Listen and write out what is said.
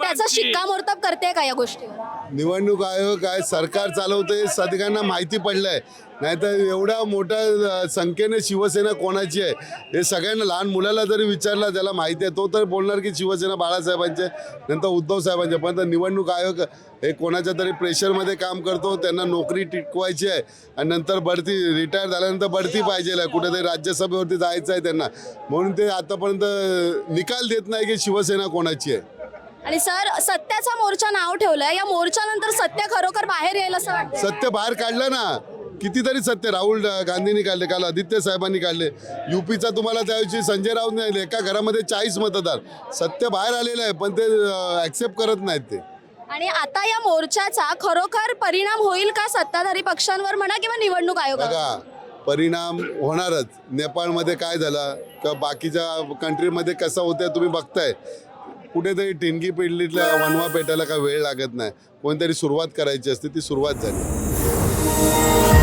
त्याचा शिक्कामोर्तब करते का या गोष्टीवर? निवडणूक आयोग काय सरकार चालवते सगळ्यांना माहिती पडलंय. नाहीतर एवढ्या मोठ्या संख्येने शिवसेना कोणाची आहे हे सगळ्यांना लहान मुलाला जरी विचारला त्याला माहिती आहे तो तर बोलणार की शिवसेना बाळासाहेबांचे नंतर उद्धव साहेबांचे. पण तर निवडणूक आयोग हे कोणाच्या तरी प्रेशरमध्ये काम करतो त्यांना नोकरी टिकवायची आहे आणि नंतर बढती रिटायर झाल्यानंतर बढती पाहिजे कुठेतरी राज्यसभेवरती जायचं आहे त्यांना. म्हणून ते आतापर्यंत निकाल देत नाही की शिवसेना कोणाची आहे. आणि सर सत्याचा मोर्चा नाव ठेवलंय. या मोर्चानंतर सत्य खरोखर बाहेर येईल असं वाटतं सत्य बाहेर काढलं ना कितीतरी सत्य. राहुल गांधींनी काढले काल आदित्य साहेबांनी काढले. युपीचा तुम्हाला त्या दिवशी संजय राऊत नाही एका घरामध्ये चाळीस मतदार. सत्य बाहेर आलेलं आहे पण ते ऍक्सेप्ट करत नाहीत ते. आणि आता या मोर्चाचा खरोखर परिणाम होईल का सत्ताधारी पक्षांवर म्हणा किंवा निवडणूक आयोगावर? बघा परिणाम होणारच. नेपाळमध्ये काय झाला? किंवा बाकीच्या कंट्रीमध्ये कसं होतं तुम्ही बघताय. कुठेतरी टिनगी पिंडलीतल्या वनवा पेटायला काय वेळ लागत नाही. कोणतरी सुरुवात करायची असते ती सुरुवात झाली.